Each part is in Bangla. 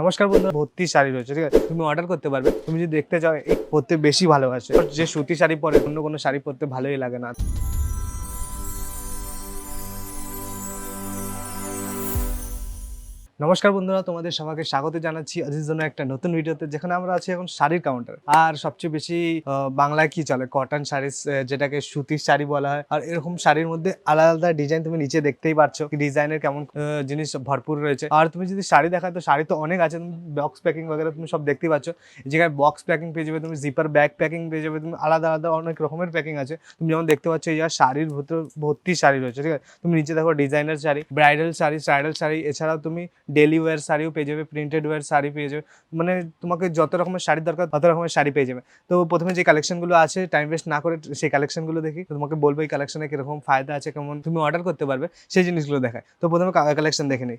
নমস্কার বন্ধু ভর্তি শাড়ি রয়েছে, ঠিক আছে? তুমি অর্ডার করতে পারবে, তুমি যদি দেখতে চাও, এই পরতে বেশি ভালোবাসে। যে সুতি শাড়ি পরে অন্য কোনো শাড়ি পরতে ভালোই লাগে না। নমস্কার বন্ধুরা, তোমাদের সবাইকে স্বাগত জানাচ্ছি আজকের জন্য একটা নতুন ভিডিওতে, যেখানে আমরা আছি এখন শাড়ির কাউন্টার আর সবচেয়ে বেশি বাংলায় কি চলে? কটন শাড়ি যেটাকে সুতির শাড়ি বলা হয়। আর এরকম শাড়ির মধ্যে আলাদা আলাদা ডিজাইন তুমি নিচে দেখতেই পাচ্ছ ডিজাইনের কেমন জিনিস ভরপুর রয়েছে। আর তুমি যদি শাড়ি দেখায় তো শাড়ি তো অনেক আছে, তুমি বক্স প্যাকিং বগেরা তুমি সব দেখতেই পাচ্ছ জায়গায় বক্স প্যাকিং পেয়ে যাবে তুমি জিপার ব্যাগ প্যাকিং পেয়ে যাবে তুমি, আলাদা আলাদা অনেক রকমের প্যাকিং আছে। তুমি যেমন দেখতে পাচ্ছ এই শাড়ির ভর্তি শাড়ি রয়েছে, ঠিক আছে? তুমি নিচে দেখো designer sari bridal sari bridal sari, এছাড়াও তুমি ডেলি ওয়ার শাড়িও পেয়ে যাবে প্রিন্টেড ওয়ার শাড়ি পেয়ে যাবে। মানে তোমাকে যত রকমের শাড়ি দরকার, তত রকমের শাড়ি পেয়ে যাবে। তো প্রথমে যে কালেকশনগুলো আছে টাইম ওয়েস্ট না করে সেই কালেকশনগুলো দেখি। তোমাকে বলব এই কালেকশনে কীরকম ফায়দা আছে, কেমন তুমি অর্ডার করতে পারবে, সেই জিনিসগুলো দেখায়। তো প্রথমে কালেকশন দেখে নিই।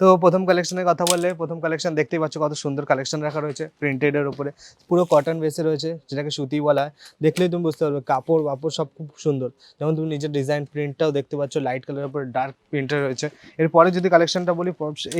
তো প্রথম কালেকশনের কথা বললে, প্রথম কালেকশন দেখতেই পাচ্ছ কত সুন্দর কালেকশন রাখা রয়েছে প্রিন্টেডের উপরে। পুরো কটন বেসে রয়েছে, যেটাকে সুতি বলা হয়। দেখলেই তুমি বুঝতে পারবে, কাপড় বাপড় সব খুব সুন্দর। যেমন তুমি নিজের ডিজাইন প্রিন্টটাও দেখতে পাচ্ছ লাইট কালারের উপরে ডার্ক প্রিন্টার রয়েছে। এরপরে যদি কালেকশনটা বলি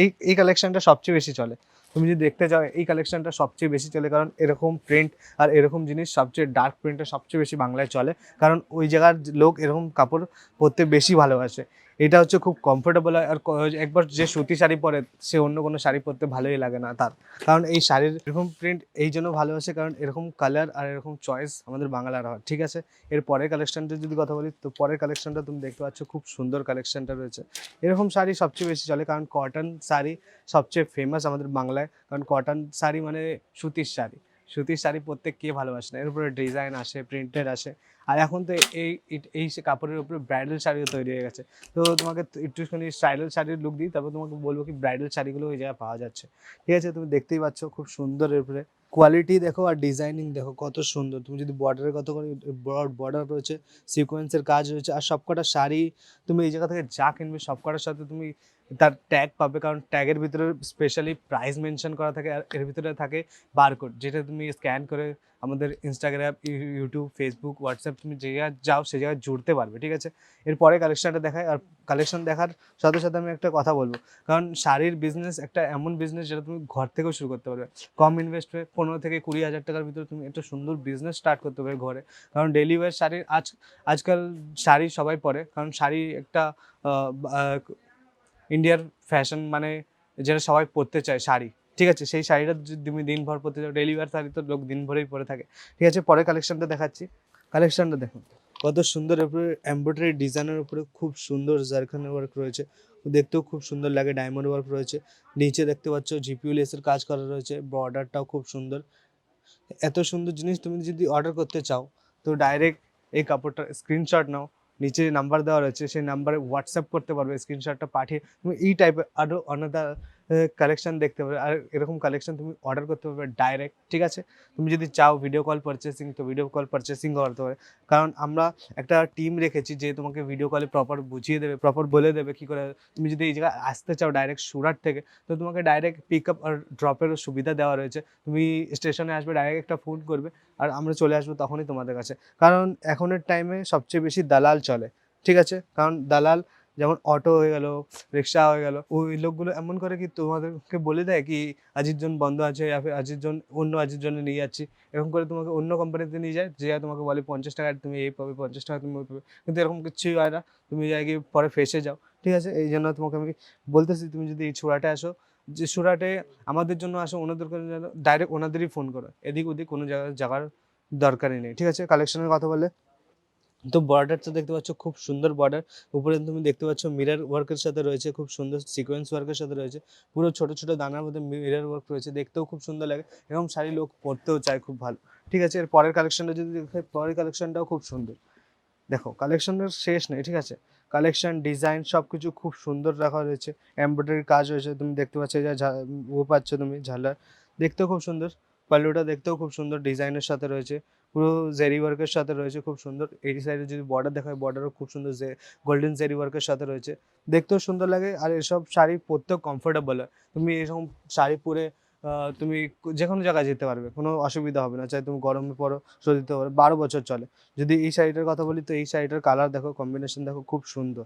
এই এই কালেকশনটা সবচেয়ে বেশি চলে। তুমি যদি দেখতে যাও, এই কালেকশনটা সবচেয়ে বেশি চলে কারণ এরকম প্রিন্ট আর এরকম জিনিস সবচেয়ে ডার্ক প্রিন্টটা সবচেয়ে বেশি বাংলায় চলে। কারণ ওই জায়গার লোক এরকম কাপড় পরতে বেশি ভালোবাসে। এটা হচ্ছে খুব কমফোর্টেবল আর একবার যে সুতি শাড়ি পরে, সে অন্য কোনো শাড়ি পরতে ভালোই লাগে না তার। কারণ এই শাড়ির এরকম প্রিন্ট এই জন্য ভালোবাসে কারণ এরকম কালার আর এরকম চয়েস আমাদের বাংলার হয়, ঠিক আছে? এর পরের কালেকশনটা যদি কথা বলি, তো পরের কালেকশনটা তুমি দেখতে পাচ্ছ খুব সুন্দর কালেকশনটা রয়েছে। এরকম শাড়ি সবচেয়ে বেশি চলে কারণ কটন শাড়ি সবচেয়ে ফেমাস আমাদের বাংলায়। কারণ কটন শাড়ি মানে সুতির শাড়ি। সুতির শাড়ি প্রত্যেক কে ভালোবাসে না। এর উপরে ডিজাইন আসে, প্রিন্টেড আসে। আর এখন তো এই, এই- কাপড়ের উপরে ব্রাইডাল শাড়িও তৈরি হয়ে গেছে। তো তোমাকে একটুখানি ব্রাইডাল শাড়ির লুক দিই, তারপর তোমাকে বলব কি ব্রাইডাল শাড়িগুলো ওই জায়গায় পাওয়া যাচ্ছে। ঠিক আছে, তুমি দেখতেই পাচ্ছ খুব সুন্দর এর উপরে। কোয়ালিটি দেখো আর ডিজাইনিং দেখো কত সুন্দর। তুমি যদি বর্ডারের কথা বলি ব্রড বর্ডার রয়েছে সিকোয়েন্সের কাজ রয়েছে, আর সবকটা শাড়ি তুমি এই জায়গা থেকে যা কিনবে, সবকটার সাথে তুমি তার ট্যাগ পাবে, কারণ ট্যাগের ভিতরে স্পেশালি প্রাইস মেনশন করা থাকে আর এর ভিতরে থাকে বারকোড যেটা তুমি স্ক্যান করে আমাদের ইনস্টাগ্রাম ইউটিউব ফেসবুক হোয়াটসঅ্যাপ তুমি যে জায়গায় যাও সে জায়গায় জুড়তে পারবে, ঠিক আছে? এরপরে কালেকশনটা দেখায়, আর কালেকশন দেখার সাথে সাথে আমি একটা কথা বলব, কারণ শাড়ির বিজনেস একটা এমন বিজনেস যেটা তুমি ঘর থেকেও শুরু করতে পারবে। কম ইনভেস্টে পনেরো থেকে কুড়ি হাজার টাকার ভিতরে তুমি একটা সুন্দর বিজনেস স্টার্ট করতে পারবে ঘরে। কারণ ডেলি ওয়ার শাড়ির আজ, আজকাল শাড়ি সবাই পরে, কারণ শাড়ি একটা ইন্ডিয়ার ফ্যাশন মানে যেটা সবাই পরতে চায় শাড়ি। ঠিক আছে? সেই শাড়িটা যদি তুমি দিনভর পরতে চাও ডেলি ওয়ার শাড়ি তো লোক দিনভরেই পরে থাকে। ঠিক আছে? পরে কালেকশনটা দেখাচ্ছি। কালেকশনটা দেখুন। কত সুন্দর উপরে এমব্রয়ডারি ডিজাইনের উপরে খুব সুন্দর জারখানের ওয়ার্ক রয়েছে। দেখতেও খুব সুন্দর লাগে ডায়মন্ড ওয়ার্ক রয়েছে। নিচে দেখতে পাচ্ছ জিপিউ লেসের কাজ করা রয়েছে বর্ডারটাও খুব সুন্দর। এত সুন্দর জিনিস তুমি যদি অর্ডার করতে চাও, তো ডাইরেক্ট এই কাপড়টা স্ক্রিনশট নাও। নিচে নাম্বার দেওয়া রয়েছে, সেই নাম্বারে হোয়াটসঅ্যাপ করতে পারবে স্ক্রিনশটটা পাঠিয়ে, তুমি এই টাইপের আরও অনাদার কালেকশন দেখতে পারবে। আর এরকম কালেকশন তুমি অর্ডার করতে পারবে ডাইরেক্ট ঠিক আছে? তুমি যদি চাও ভিডিও কল পারচেসিং তো ভিডিও কল পারচেসিং করতে পারবে কারণ আমরা একটা টিম রেখেছি যে তোমাকে ভিডিও কলে প্রপার বুঝিয়ে দেবে প্রপার বলে দেবে কী করে। তুমি যদি এই জায়গায় আসতে চাও ডাইরেক্ট সুরাট থেকে, তো তোমাকে ডাইরেক্ট পিক আপ আর ড্রপেরও সুবিধা দেওয়া রয়েছে। তুমি স্টেশনে আসবে ডাইরেক্ট একটা ফোন করবে আর আমরা চলে আসব তখনই তোমাদের কাছে। কারণ এখনের টাইমে সবচেয়ে বেশি দালাল চলে, ঠিক আছে? কারণ দালাল যেমন অটো হয়ে গেল রিক্সা হয়ে গেল, ওই লোকগুলো এমন করে কি তোমাদেরকে বলে দেয় কি আজিজন বন্ধ আছে আজিজন অন্য আজিজনে নিয়ে যাচ্ছি। এরকম করে তোমাকে অন্য কোম্পানিতে নিয়ে যায়, যে তোমাকে বলে, পঞ্চাশ টাকা তুমি এই পাবে, পঞ্চাশ টাকা তুমি পাবে। কিন্তু এরকম কিছুই হয় না, তুমি যাই গিয়ে পরে ফেসে যাও। ঠিক আছে? এই জন্য তোমাকে আমি বলতেছি, তুমি যদি এই ছোড়াটা আসো, যে সুরাটে আমাদের জন্য আসো ওনাদের ডাইরেক্ট ওনাদেরই ফোন করো। এদিক ওদিক কোনো জায়গায় যাওয়ার দরকারই নেই। ঠিক আছে? কালেকশনের কথা বলে তো বর্ডারটা দেখতে পাচ্ছ খুব সুন্দর বর্ডার উপরে তুমি দেখতে পাচ্ছ মিরর ওয়ার্কের সাথে রয়েছে, খুব সুন্দর সিকোয়েন্স ওয়ার্কের সাথে রয়েছে। পুরো ছোট ছোট দানার মধ্যে মিরর ওয়ার্ক রয়েছে, দেখতেও খুব সুন্দর লাগে এরকম শাড়ি লোক পরতেও চায় খুব ভালো। ঠিক আছে, এর পরের কালেকশনটা যদি দেখে, পরের কালেকশনটাও খুব সুন্দর। দেখো কালেকশনের শেষ নেই, ঠিক আছে? কালেকশন ডিজাইন সব কিছু খুব সুন্দর রাখা রয়েছে। এমব্রয়ডারির কাজ রয়েছে, তুমি দেখতে পাচ্ছ যা ও পাচ্ছ তুমি ঝালার। দেখতেও খুব সুন্দর, পাল্লুটা দেখতেও খুব সুন্দর ডিজাইনের সাথে রয়েছে। পুরো জেরি ওয়ার্কের সাথে রয়েছে, খুব সুন্দর। এই সাইডে যদি বর্ডার দেখা হয় বর্ডারও খুব সুন্দর যে গোল্ডেন জেরি ওয়ার্কের সাথে রয়েছে। দেখতেও সুন্দর লাগে আর এসব শাড়ি পরতেও কমফোর্টেবল হয়। তুমি এরকম শাড়ি পরে তুমি যে কোনো জায়গায় যেতে পারবে, কোনো অসুবিধা হবে না। চাই তুমি গরমে পরো সর্দিতে পারো, বারো বছর চলে। যদি এই শাড়িটার কথা বলি, তো এই শাড়িটার কালার দেখো কম্বিনেশন দেখো, খুব সুন্দর।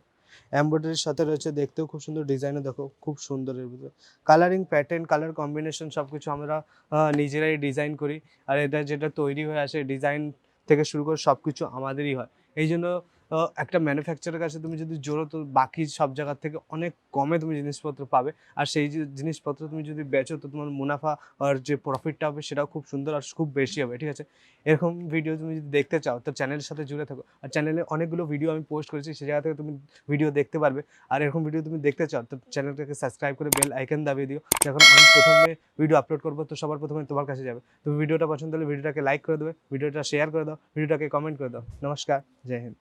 এমব্রয়ডারির সাথে রয়েছে, দেখতেও খুব সুন্দর ডিজাইনও দেখো, খুব সুন্দর এর ভিতরে। কালারিং প্যাটার্ন কালার কম্বিনেশন সব কিছু আমরা নিজেরাই ডিজাইন করি। আর এটা যেটা তৈরি হয়ে আসে ডিজাইন থেকে শুরু করে সব কিছু আমাদেরই হয়। এই জন্য একটা ম্যানুফ্যাকচারের কাছে তুমি যদি জোরো, তো বাকি সব জায়গার থেকে অনেক কমে তুমি জিনিসপত্র পাবে। আর সেই জিনিসপত্র তুমি যদি বেচো, তো তোমার মুনাফা আর যে প্রফিটটা হবে, সেটাও খুব সুন্দর আর খুব বেশি হবে, ঠিক আছে? এরকম ভিডিও তুমি যদি দেখতে চাও, তো চ্যানেলের সাথে জুড়ে থাকো। আর চ্যানেলে অনেকগুলো ভিডিও আমি পোস্ট করেছি সেই জায়গা থেকে তুমি ভিডিও দেখতে পারবে। আর এরকম ভিডিও তুমি দেখতে চাও, তো চ্যানেলটাকে সাবস্ক্রাইব করে বেল আইকন দাবিয়ে দিও। যখন আমি প্রথমে ভিডিও আপলোড করব, তো সবার প্রথমে তোমার কাছে যাবে। তুমি ভিডিওটা পছন্দ হলে ভিডিওটাকে লাইক করে দেবে ভিডিওটা শেয়ার করে দাও ভিডিওটাকে কমেন্ট করে দাও। নমস্কার, জয় হিন্দ।